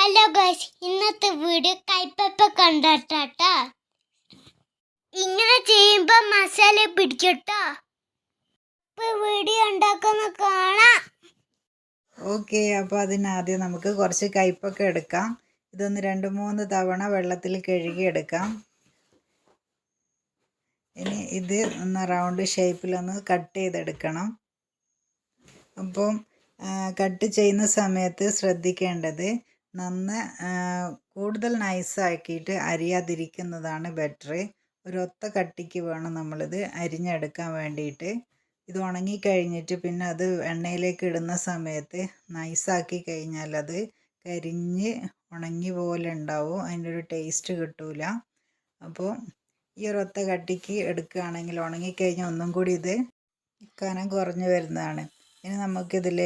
Hello guys ഇന്നത്തെ video കൈപ്പപ്പ കണ്ടോട്ടോ ഇങ്ങനെ ചെയ്യുമ്പോൾ മസാല പിടിക്കട്ടോ. ഇപ്പൊ വീഡിയോ ഉണ്ടാക്കുന്ന കാണാം. ഓക്കെ അപ്പോൾ അതിനാദ്യം നമുക്ക് കുറച്ച് കയ്പ്പൊക്കെ എടുക്കാം. ഇതൊന്ന് രണ്ട് മൂന്ന് തവണ വെള്ളത്തിൽ കഴുകിയെടുക്കാം ഇനി ഇത് ഒന്ന് റൗണ്ട് ഷേപ്പിലൊന്ന് കട്ട് ചെയ്തെടുക്കണം. അപ്പം കട്ട് ചെയ്യുന്ന സമയത്ത് ശ്രദ്ധിക്കേണ്ടത് നന്ന കൂടുതൽ നൈസാക്കിയിട്ട് അരിയാതിരിക്കുന്നതാണ് ബെറ്റർ ഒരൊത്ത കട്ടിക്ക് വേണം നമ്മളിത് അരിഞ്ഞെടുക്കാൻ വേണ്ടിയിട്ട്. ഇത് ഉണങ്ങി കഴിഞ്ഞിട്ട് പിന്നെ അത് എണ്ണയിലേക്ക് ഇടുന്ന സമയത്ത് നൈസാക്കി കഴിഞ്ഞാൽ അത് കരിഞ്ഞ് ഉണങ്ങി പോലെ ഉണ്ടാവും. അതിന്റെ ഒരു ടേസ്റ്റ് കിട്ടൂല. അപ്പോൾ ഈ ഒരു ഒത്ത കട്ടിക്ക് എടുക്കുകയാണെങ്കിൽ ഉണങ്ങിക്കഴിഞ്ഞാൽ ഒന്നും കൂടി ഇത് കനം കുറഞ്ഞു വരുന്നതാണ്. ഇനി നമുക്കിതിൽ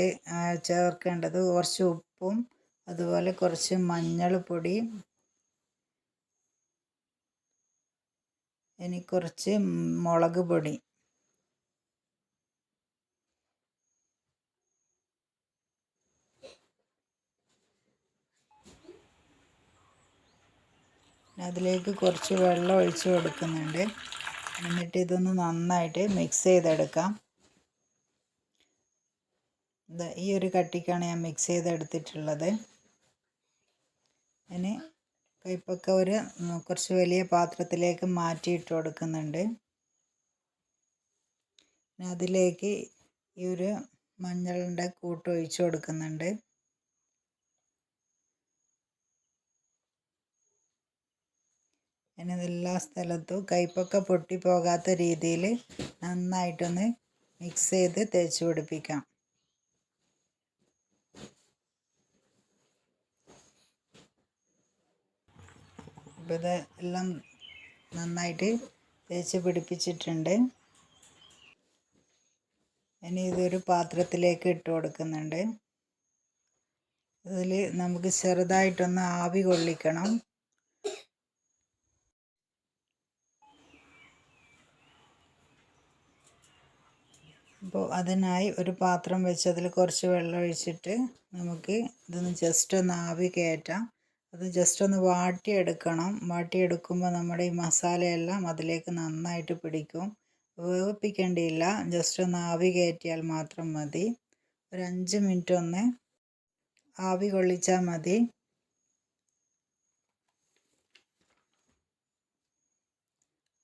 ചേർക്കേണ്ടത് കുറച്ച് ഉപ്പും അതുപോലെ കുറച്ച് മഞ്ഞൾപ്പൊടി ഇനി കുറച്ച് മുളക് പൊടി. അതിലേക്ക് കുറച്ച് വെള്ളം ഒഴിച്ച് കൊടുക്കുന്നുണ്ട്. എന്നിട്ട് ഇതൊന്ന് നന്നായിട്ട് മിക്സ് ചെയ്തെടുക്കാം. ഈ ഒരു കട്ടിക്കാണ് ഞാൻ മിക്സ് ചെയ്തെടുത്തിട്ടുള്ളത്. ഇനി കയ്പ്പൊക്കെ ഒരു കുറച്ച് വലിയ പാത്രത്തിലേക്ക് മാറ്റിയിട്ട് കൊടുക്കുന്നുണ്ട്. അതിലേക്ക് ഈ ഒരു മഞ്ഞളിന്റെ കൂട്ട് ഒഴിച്ചു കൊടുക്കുന്നുണ്ട്. അതിന് എല്ലാ സ്ഥലത്തും കയ്പ്പൊക്കെ പൊട്ടിപ്പോകാത്ത രീതിയിൽ നന്നായിട്ടൊന്ന് മിക്സ് ചെയ്ത് തേച്ച് പിടിപ്പിക്കാം. അപ്പോൾ ഇത് എല്ലാം നന്നായിട്ട് തേച്ച് പിടിപ്പിച്ചിട്ടുണ്ട്. ഇനി ഇതൊരു പാത്രത്തിലേക്ക് ഇട്ട് കൊടുക്കുന്നുണ്ട്. ഇതിൽ നമുക്ക് ചെറുതായിട്ടൊന്ന് ആവി കൊള്ളിക്കണം. അപ്പോൾ അതിനായി ഒരു പാത്രം വെച്ച് അതിൽ കുറച്ച് വെള്ളം ഒഴിച്ചിട്ട് നമുക്ക് ഇതൊന്ന് ജസ്റ്റ് ഒന്ന് ആവി കയറ്റാം. അത് ജസ്റ്റ് ഒന്ന് വാട്ടിയെടുക്കണം. വാട്ടിയെടുക്കുമ്പോൾ നമ്മുടെ ഈ മസാലയെല്ലാം അതിലേക്ക് നന്നായിട്ട് പിടിക്കും. വേവിപ്പിക്കേണ്ടിയില്ല. ജസ്റ്റ് ഒന്ന് ആവി കയറ്റിയാൽ മാത്രം മതി. ഒരു അഞ്ച് മിനിറ്റ് ഒന്ന് ആവി കൊള്ളിച്ചാൽ മതി.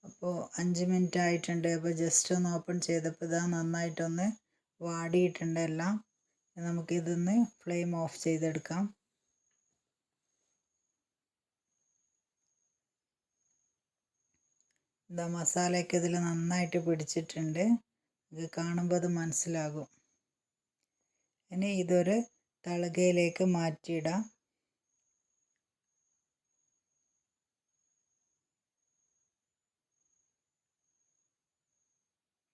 അപ്പോൾ അഞ്ച് മിനിറ്റ് ആയിട്ടുണ്ട്. അപ്പോൾ ജസ്റ്റ് ഒന്ന് ഓപ്പൺ ചെയ്തപ്പോൾ ഇതാ നന്നായിട്ടൊന്ന് വാടിയിട്ടുണ്ട് എല്ലാം. നമുക്കിതൊന്ന് ഫ്ലെയിം ഓഫ് ചെയ്തെടുക്കാം. എന്താ മസാലയൊക്കെ ഇതിൽ നന്നായിട്ട് പിടിച്ചിട്ടുണ്ട്. ഇത് കാണുമ്പോൾ അത് മനസ്സിലാകും. ഇനി ഇതൊരു തളകയിലേക്ക് മാറ്റിയിടാം.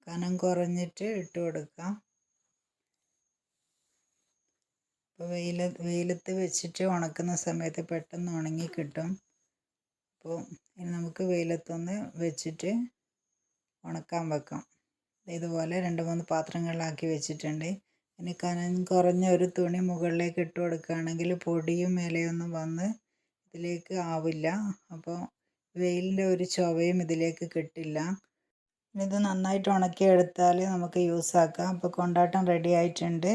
കനം കുറഞ്ഞിട്ട് ഇട്ട് കൊടുക്കാം. അപ്പോൾ വെയിൽ വെയിലത്ത് വെച്ചിട്ട് ഉണക്കുന്ന സമയത്ത് പെട്ടെന്ന് ഉണങ്ങി കിട്ടും. അപ്പോൾ ഇനി നമുക്ക് വെയിലത്തൊന്ന് വെച്ചിട്ട് ഉണക്കാൻ വെക്കാം. ഇതുപോലെ രണ്ട് മൂന്ന് പാത്രങ്ങളിലാക്കി വെച്ചിട്ടുണ്ട്. ഇനി കനം കുറഞ്ഞ ഒരു തുണി മുകളിലേക്ക് ഇട്ട് കൊടുക്കുകയാണെങ്കിൽ പൊടിയും ഇലയൊന്നും വന്ന് ഇതിലേക്ക് ആവില്ല. അപ്പോൾ വെയിലിന്റെ ഒരു ചുവയും ഇതിലേക്ക് കിട്ടില്ല. ഇത് നന്നായിട്ട് ഉണക്കിയെടുത്താൽ നമുക്ക് യൂസ് ആക്കാം അപ്പോൾ കൊണ്ടാട്ടം റെഡി ആയിട്ടുണ്ട്.